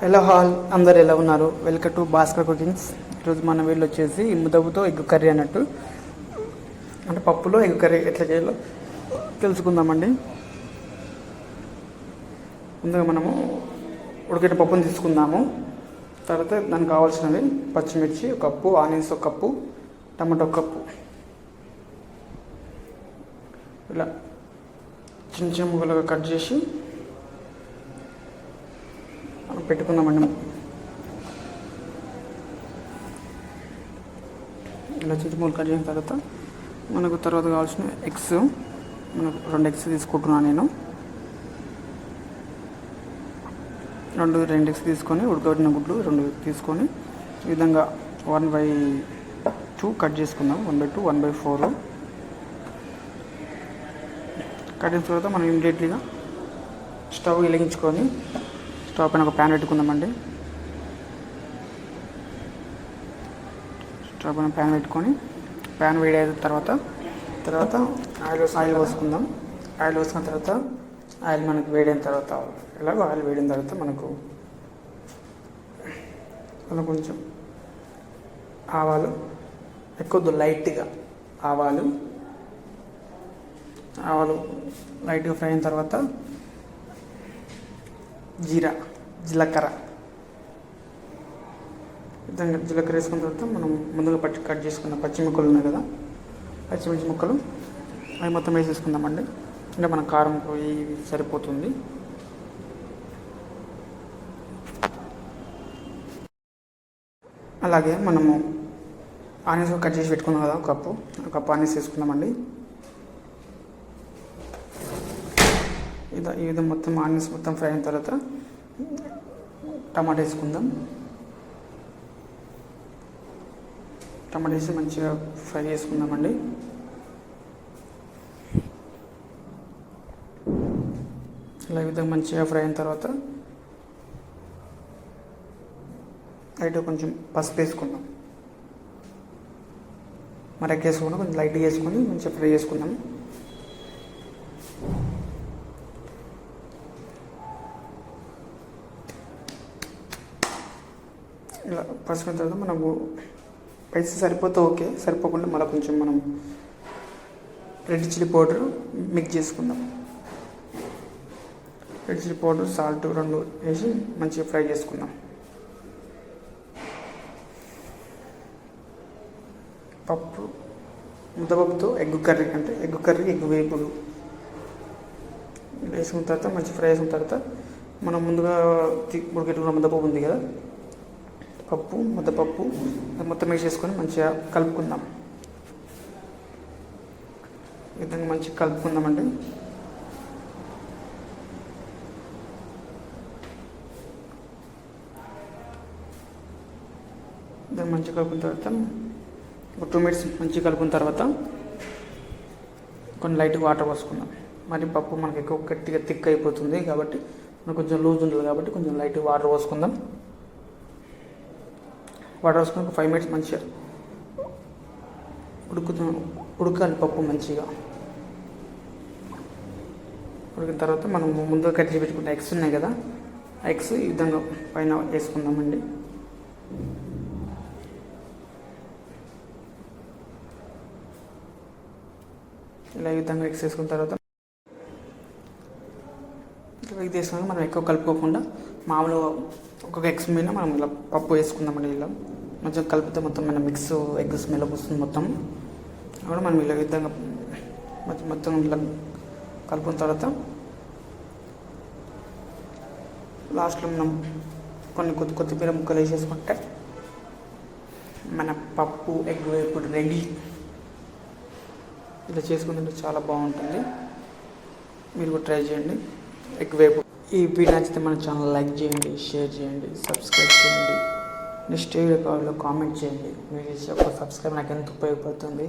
Hello hall అందరు ఎలా ఉన్నారు? వెల్కమ్ టు భాస్కర్ కుకింగ్స్ ఈరోజు మన వీళ్ళు వచ్చేసి ముదబుతో ఎగ్ కర్రీ అన్నట్టు. అంటే పప్పులో ఎగ్ కర్రీ ఎట్లా చేయాలో తెలుసుకుందామండి. ముందుగా మనము ఉడికిన పప్పుని తీసుకుందాము. తర్వాత దానికి కావాల్సినవి పచ్చిమిర్చి ఒక కప్పు ఆనియన్స్ ఒక కప్పు టమాటో ఒక కప్పు. ఇలా చిన్న చిన్న ముక్కలుగా కట్ చేసి మనం ఇలా చిన్న కట్ చేసిన తర్వాత మనకు తర్వాత కావాల్సిన ఎగ్స్ మనకు రెండు ఎగ్స్ తీసుకుంటున్నాను నేను. రెండు రెండు ఎగ్స్ తీసుకొని ఉడకబెట్టిన గుడ్లు రెండు తీసుకొని ఈ విధంగా వన్ బై టూ కట్ చేసుకుందాం. One by two one by four. Cut చేసిన తర్వాత మనం ఇమీడియట్లీగా స్టవ్ వెలిగించుకొని స్టవ్ పైన ఒక ప్యాన్ పెట్టుకుందామండి. స్టవ్ పైన ప్యాన్ పెట్టుకొని ప్యాన్ వేడి అయిన తర్వాత తర్వాత ఆయిల్ ఆయిల్ పోసుకుందాం. ఆయిల్ పోసుకున్న తర్వాత ఆయిల్ మనకు వేడైన తర్వాత ఎలాగో ఆయిల్ వేడిన తర్వాత మనకు అలా కొంచెం ఆవాలు ఎక్కువ లైట్గా ఆవాలు ఆవాలు లైట్గా ఫ్రై అయిన తర్వాత జీరా. జీలకర్ర. విధంగా జీలకర్ర వేసుకున్న తర్వాత మనం ముందుగా పచ్చి కట్ చేసుకున్న పచ్చి ముక్కలు ఉన్నాయి కదా పచ్చిమిర్చి ముక్కలు అవి మొత్తం వేసేసుకుందామండి. అంటే మన కారం పోయి సరిపోతుంది. అలాగే మనము ఆనియన్స్ కట్ చేసి పెట్టుకున్నాం కదా ఒక కప్పు. ఒక కప్పు ఆనియన్స్ వేసుకుందామండి. ఇది ఈ విధంగా మొత్తం ఆనియన్స్ మొత్తం ఫ్రై అయిన తర్వాత టమాటా వేసుకుందాం. టమాటా వేసి మంచిగా ఫ్రై చేసుకుందామండి. ఇలా విధంగా మంచిగా ఫ్రై అయిన తర్వాత లైట్గా కొంచెం పసుపు వేసుకుందాం. మరి ఎక్కువ వేసుకుందాం కొంచెం లైట్గా వేసుకొని మంచిగా ఫ్రై చేసుకుందాం. ఇలా పసుపు తర్వాత మనకు పైసలు సరిపోతే ఓకే సరిపోకుండా మళ్ళీ కొంచెం మనం రెడ్ చిల్లీ పౌడర్ మిక్స్ చేసుకుందాం. రెడ్ చిల్లీ పౌడర్ సాల్ట్ రెండు వేసి మంచిగా ఫ్రై చేసుకుందాం. పప్పు ముద్దపప్పుతో ఎగ్ కర్రీ అంటే ఎగ్ కర్రీ ఎగ్ వేపుడు. వేసుకున్న తర్వాత మంచి ఫ్రై చేసుకున్న తర్వాత మనం ముందుగా ఉడికెట్టుకున్న ముద్దపప్పు ఉంది కదా పప్పు ముద్దపప్పు మొత్తం వేసేసుకొని మంచిగా కలుపుకుందాం. ఈ విధంగా మంచిగా కలుపుకుందామండి. దాన్ని మంచిగా కలుపుకున్న తర్వాత ఒక టూ మినిట్స్ మంచిగా కలుపుకున్న తర్వాత కొన్ని లైట్ వాటర్ పోసుకుందాం. మరి పప్పు మనకి ఎక్కువ గట్టిగా థిక్ అయిపోతుంది కాబట్టి మనకు కొంచెం లూజ్ ఉంటుంది కాబట్టి కొంచెం లైట్ వాటర్ పోసుకుందాం. వాటర్ వేసుకొని ఒక ఫైవ్ మినిట్స్ మంచిగా ఉడుకుతూ ఉడకాలి పప్పు మంచిగా. ఉడికిన తర్వాత మనం ముందుగా కట్ చేసి పెట్టుకున్న ఎగ్స్ ఉన్నాయి కదా ఆ ఎగ్స్ ఈ విధంగా పైన వేసుకుందామండి. ఇలా ఈ విధంగా ఎగ్స్ వేసుకున్న తర్వాత ఎగ్ తీసుకొని మనం ఎక్కువ కలుపుకోకుండా మామూలుగా ఒక్కొక్క ఎగ్స్ మీద మనం ఇలా పప్పు వేసుకుందామండి ఇలా. మంచిగా కలిపితే మొత్తం మన మిక్స్ ఎగ్ స్మెల్ వస్తుంది మొత్తం. అప్పుడు మనం ఇలా విధంగా మొత్తం మొత్తం ఇలా కలుపుకున్న తర్వాత లాస్ట్లో మనం కొన్ని కొత్త కొత్తిమీర ముక్కలు వేసేసుకుంటే మన పప్పు ఎగ్ వేపుడు రెడీ. ఇలా చేసుకుంటే చాలా బాగుంటుంది. మీరు కూడా ట్రై చేయండి. ఎక్కువైపు ఈ వీడియో నచ్చితే మన ఛానల్ లైక్ చేయండి షేర్ చేయండి సబ్స్క్రైబ్ చేయండి. నెక్స్ట్ వీడియో కావాలో కామెంట్ చేయండి. మీరు చేసే ఒక సబ్స్క్రైబ్ నాకు ఎంత ఉపయోగపడుతుంది?